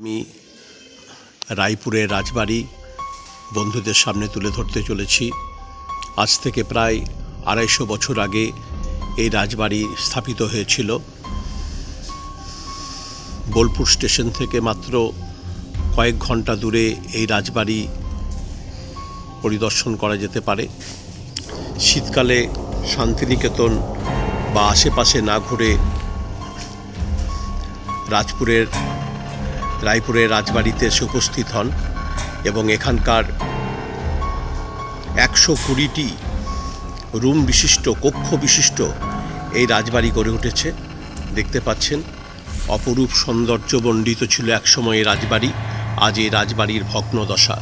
আমি রায়পুরের রাজবাড়ি বন্ধুদের সামনে তুলে ধরতে চলেছি। আজ থেকে প্রায় আড়াইশো বছর আগে এই রাজবাড়ি স্থাপিত হয়েছিল। বোলপুর স্টেশন থেকে মাত্র কয়েক ঘণ্টা দূরে এই রাজবাড়ি পরিদর্শন করা যেতে পারে। শীতকালে শান্তিনিকেতন বা আশেপাশে না ঘুরে রাজপুরের রায়পুরের রাজবাড়িতে এসে উপস্থিত হন এবং এখানকার একশো কুড়িটি রুম বিশিষ্ট, কক্ষ বিশিষ্ট এই রাজবাড়ি গড়ে উঠেছে। দেখতে পাচ্ছেন, অপরূপ সৌন্দর্যমণ্ডিত ছিল একসময় এই রাজবাড়ি, আজ এই রাজবাড়ির ভগ্নদশা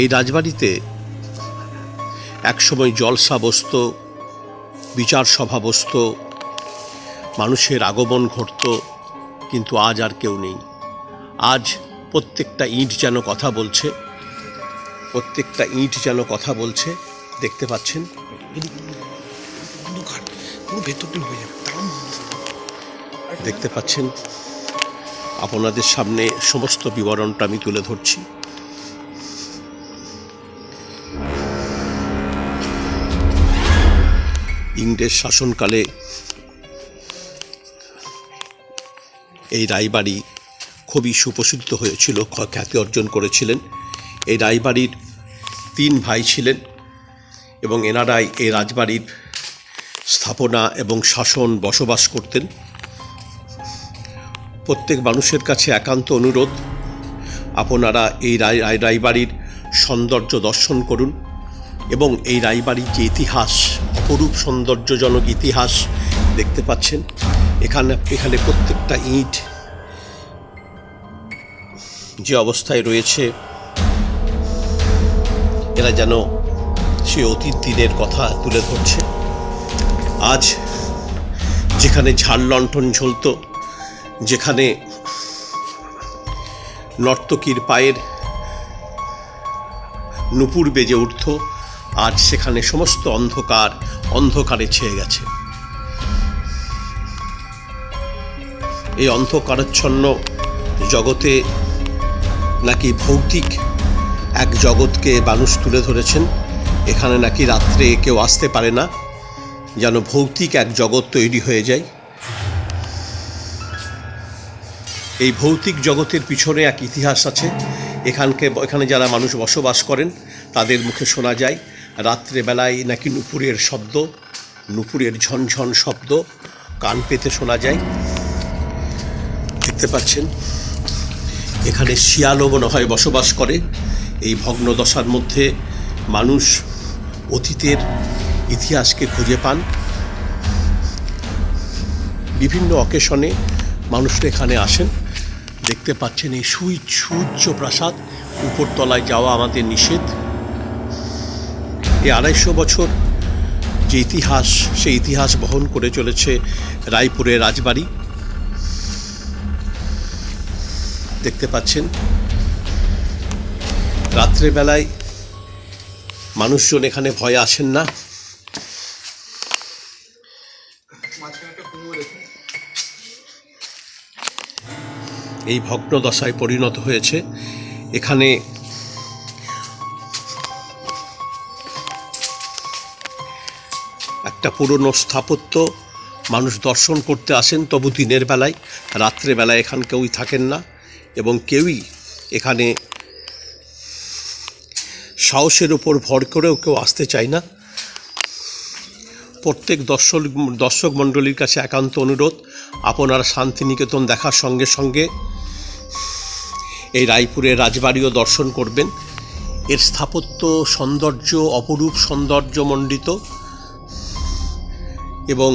এই রাজবাড়িতে একসময় জলসা বসত, বিচার সভা বসত, মানুষের আগমন ঘটত, কিন্তু আজ আর কেউ নেই। আজ প্রত্যেকটা ইঁট যেন কথা বলছে, প্রত্যেকটা ইঁট যেন কথা বলছে, দেখতে পাচ্ছেন? দেখতে পাচ্ছেন? আপনাদের সামনে সমস্ত বিবরণটা আমি তুলে ধরছি। ইংরেজ শাসনকালে এই রায়বাড়ি খুবই সুপ্রসিদ্ধ হয়েছিল, খ্যাতি অর্জন করেছিলেন। এই রায়বাড়ির তিন ভাই ছিলেন এবং এনারাই এই রাজবাড়ির স্থাপনা এবং শাসন বসবাস করতেন। প্রত্যেক মানুষের কাছে একান্ত অনুরোধ, আপনারা এই রায়, রায়- রায়বাড়ির সৌন্দর্য দর্শন করুন এবং এই রায়বাড়ির যে ইতিহাস, অপরূপ সৌন্দর্যজনক ইতিহাস দেখতে পাচ্ছেন। এখানে এখানে প্রত্যেকটা ইঁট যে অবস্থায় রয়েছে, এরা যেন সে অতীত দিনের কথা তুলে ধরছে। আজ যেখানে ঝাড় লণ্ঠন ঝুলতো, যেখানে নর্তকীর পায়ের নুপুর বেজে উঠত, আজ সেখানে সমস্ত অন্ধকার, অন্ধকারে ছেয়ে গেছে। এই অন্ধকারাচ্ছন্ন জগতে নাকি ভৌতিক এক জগৎকে মানুষ তুলে ধরেছেন? এখানে নাকি রাত্রে কেউ আসতে পারে না, যেন ভৌতিক এক জগৎ তৈরি হয়ে যায়। এই ভৌতিক জগতের পিছনে এক ইতিহাস আছে। এখানকে, এখানে যারা মানুষ বসবাস করেন, তাদের মুখে শোনা যায় রাত্রেবেলায় নাকি নুপুরের শব্দ, নুপুরের ঝনঝন শব্দ, কান পেতে শোনা যায়। দেখতে পাচ্ছেন এখানে শিয়ালও মনে হয় বসবাস করে। এই ভগ্নদশার মধ্যে মানুষ অতীতের ইতিহাসকে খুঁজে পান। বিভিন্ন অকেশনে মানুষরা এখানে আসেন। দেখতে পাচ্ছেন এই সুই সূর্য প্রাসাদ উপরতলায় যাওয়া আমাদের নিষেধ। এই আড়াইশো বছর যে ইতিহাস, সেই ইতিহাস বহন করে চলেছে রায়পুরের রাজবাড়ি। দেখতে পাচ্ছেন। রাত্রেবেলায় মানুষজন এখানে ভয়ে আসেন না। এই ভগ্ন দশায় পরিণত হয়েছে। এখানে একটা পুরনো স্থাপত্য, মানুষ দর্শন করতে আসেন তবু দিনের বেলায়, রাত্রেবেলায় এখান কেউই থাকেন না। এবং কেউই এখানে সাহসের উপর ভর করেও কেউ আসতে চায় না। প্রত্যেক দর্শক দর্শক মণ্ডলীর কাছে একান্ত অনুরোধ, আপনারা শান্তিনিকেতন দেখার সঙ্গে সঙ্গে এই রায়পুরের রাজবাড়িও দর্শন করবেন। এর স্থাপত্য সৌন্দর্য, অপরূপ সৌন্দর্যমণ্ডিত এবং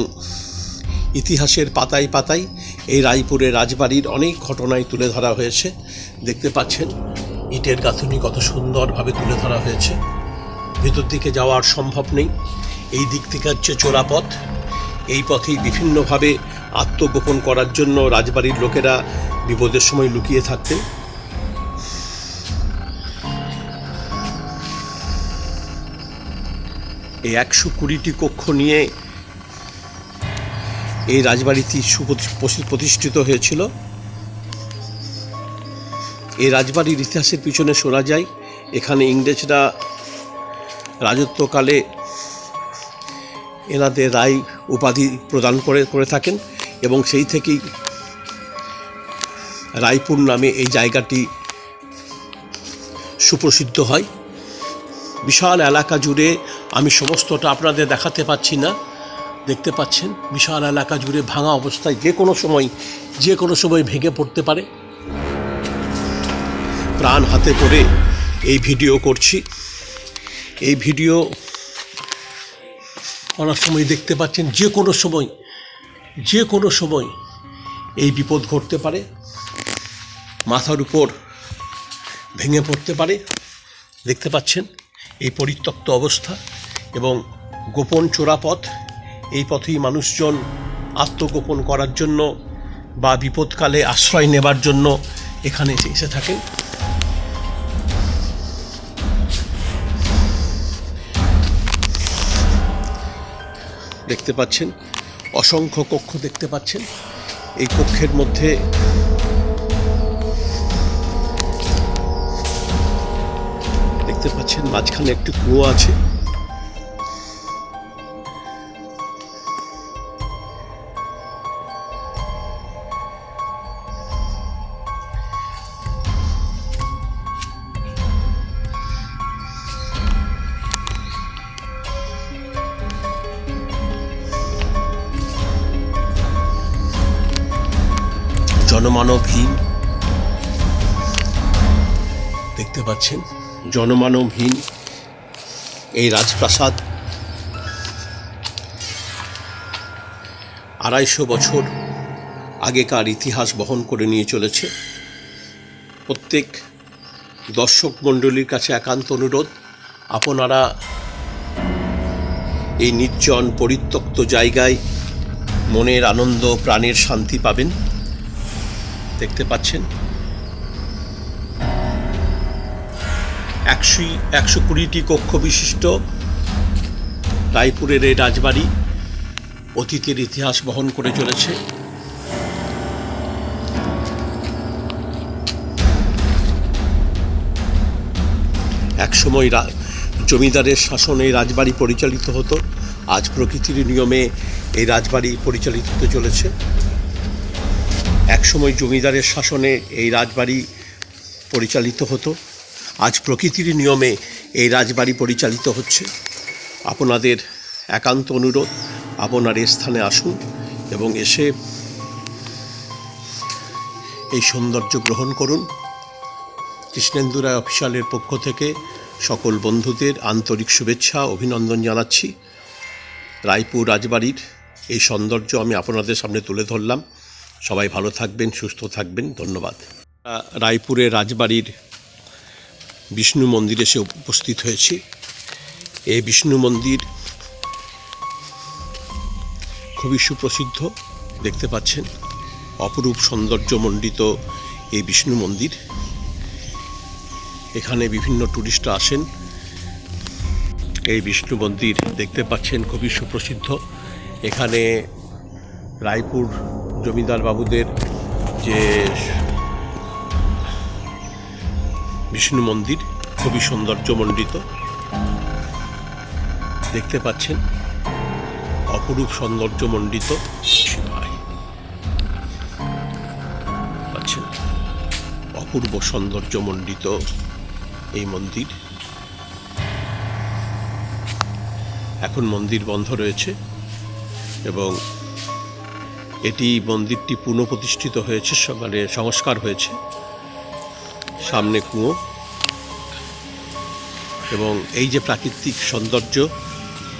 ইতিহাসের পাতায় পাতায় এই রায়পুরে রাজবাড়ির অনেক ঘটনাই তুলে ধরা হয়েছে। দেখতে পাচ্ছেন, ইটের গাঁথনি কত সুন্দরভাবে তুলে ধরা হয়েছে। ভিতর দিকে যাওয়ার সম্ভব নেই। এই দিক থেকে হচ্ছে চোরাপথ। এই পথেই বিভিন্নভাবে আত্মগোপন করার জন্য রাজবাড়ির লোকেরা বিপদের সময় লুকিয়ে থাকতেন। এই একশো কুড়িটি কক্ষ নিয়ে এই রাজবাড়িটি সুপ্রতিষ্ঠিত হয়েছিল। এই রাজবাড়ির ইতিহাসের পিছনে শোনা যায়, এখানে ইংরেজরা রাজত্বকালে এনাদের রায় উপাধি প্রদান করে করে থাকেন এবং সেই থেকেই রায়পুর নামে এই জায়গাটি সুপ্রসিদ্ধ হয়। বিশাল এলাকা জুড়ে আমি সমস্তটা আপনাদের দেখাতে পাচ্ছি না। দেখতে পাচ্ছেন, বিশাল এলাকা জুড়ে ভাঙা অবস্থায় যে কোনো সময়, যে কোনো সময় ভেঙে পড়তে পারে। প্রাণ হাতে করে এই ভিডিও করছি। এই ভিডিও করার সময় দেখতে পাচ্ছেন, যে কোনো সময়, যে কোনো সময় এই বিপদ ঘটতে পারে। মাথার উপর ভেঙে পড়তে পারে। দেখতে পাচ্ছেন, এই পরিত্যক্ত অবস্থা এবং গোপন চোরাপথ এই পথেই মানুষজন আত্মগোপন করার জন্য বা বিপদকালে আশ্রয় নেবার জন্য এখানে এসে থাকেন। দেখতে পাচ্ছেন, অসংখ্য কক্ষ দেখতে পাচ্ছেন। এই কক্ষের মধ্যে দেখতে পাচ্ছেন, মাঝখানে একটি কুয়ো আছে। জনমানবহীন। দেখতে পাচ্ছেন? জনমানবহীন এই রাজপ্রাসাদ। আড়াইশো বছর আগেকার ইতিহাস বহন করে নিয়ে চলেছে। প্রত্যেক দর্শক মণ্ডলীর কাছে একান্ত অনুরোধ, আপনারা এই নির্জন পরিত্যক্ত জায়গায় মনের আনন্দ, প্রাণের শান্তি পাবেন। দেখতে পাচ্ছেন? একশো একশো কুড়িটি কক্ষ বিশিষ্ট রায়পুরের এই রাজবাড়ি অতীতের ইতিহাস বহন করে চলেছে। একসময় জমিদারের শাসনে এই রাজবাড়ি পরিচালিত হতো। আজ প্রকৃতির নিয়মে এই রাজবাড়ি পরিচালিত হতে চলেছে। একসময় জমিদারের শাসনে এই রাজবাড়ি পরিচালিত হতো। আজ প্রকৃতির নিয়মে এই রাজবাড়ি পরিচালিত হচ্ছে। আপনাদের একান্ত অনুরোধ, আপনার এই স্থানে আসুন এবং এসে এই সৌন্দর্য গ্রহণ করুন। কৃষ্ণেন্দু রায় অফিসিয়ালের পক্ষ থেকে সকল বন্ধুদের আন্তরিক শুভেচ্ছা, অভিনন্দন জানাচ্ছি। রায়পুর রাজবাড়ির এই সৌন্দর্য আমি আপনাদের সামনে তুলে ধরলাম। সবাই ভালো থাকবেন সুস্থ থাকবেন ধন্যবাদ। আহ, রায়পুরের রাজবাড়ির বিষ্ণু মন্দিরে এসে উপস্থিত হয়েছি। এই বিষ্ণু মন্দির খুবই সুপ্রসিদ্ধ দেখতে পাচ্ছেন। অপরূপ সৌন্দর্যমণ্ডিত এই বিষ্ণু মন্দির। এখানে বিভিন্ন টুরিস্টরা আসেন। এই বিষ্ণু মন্দির দেখতে পাচ্ছেন খুবই সুপ্রসিদ্ধ। এখানে রায়পুর জমিদার বাবুদের যে বিষ্ণু মন্দির, খুবই সৌন্দর্যমণ্ডিত। দেখতে পাচ্ছেন, অপরূপ সৌন্দর্যমণ্ডিত অপূর্ব সৌন্দর্যমণ্ডিত এই মন্দির। এখন মন্দির বন্ধ রয়েছে এবং এটি মন্দিরটি পুনঃপ্রতিষ্ঠিত হয়েছে মানে সংস্কার হয়েছে। সামনে কুয়ো এবং এই যে প্রাকৃতিক সৌন্দর্য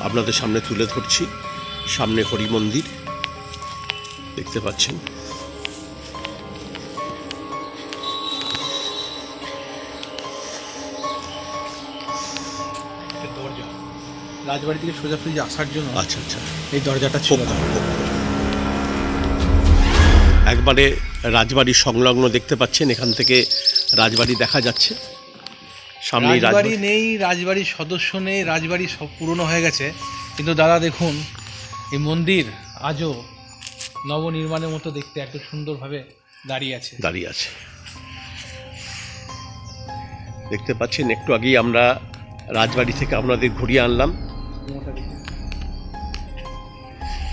আপনাদের সামনে তুলে ধরছি সামনে হরি মন্দির দেখতে পাচ্ছেন। দরজা। রাজবাড়ি থেকে সোজাসুজি আসার জন্য আচ্ছা আচ্ছা। এই দরজাটা ছিল। একবারে রাজবাড়ির সংলগ্ন দেখতে পাচ্ছেন এখান থেকে রাজবাড়ি দেখা যাচ্ছে। সামনে রাজবাড়ি। রাজবাড়ি নেই রাজবাড়ির সদস্য নেই রাজবাড়ি সব পুরনো হয়ে গেছে। কিন্তু দাদা দেখুন এই মন্দির আজও নবনির্মাণের মতো দেখতে এত সুন্দরভাবে দাঁড়িয়ে আছে। দাঁড়িয়ে আছে। দেখতে পাচ্ছেন একটু আগেই আমরা রাজবাড়ি থেকে আপনাদের ঘুরিয়ে আনলাম।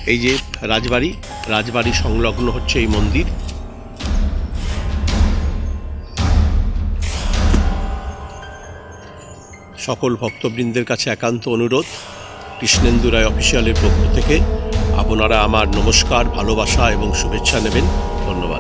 এই যে রাজবাড়ি রাজবাড়ি সংলগ্ন হচ্ছে এই মন্দির। সকল ভক্তবৃন্দের কাছে একান্ত অনুরোধ, কৃষ্ণেন্দু রায় অফিসিয়ালের পক্ষ থেকে। আপনারা আমার নমস্কার, ভালোবাসা এবং শুভেচ্ছা নেবেন। ধন্যবাদ।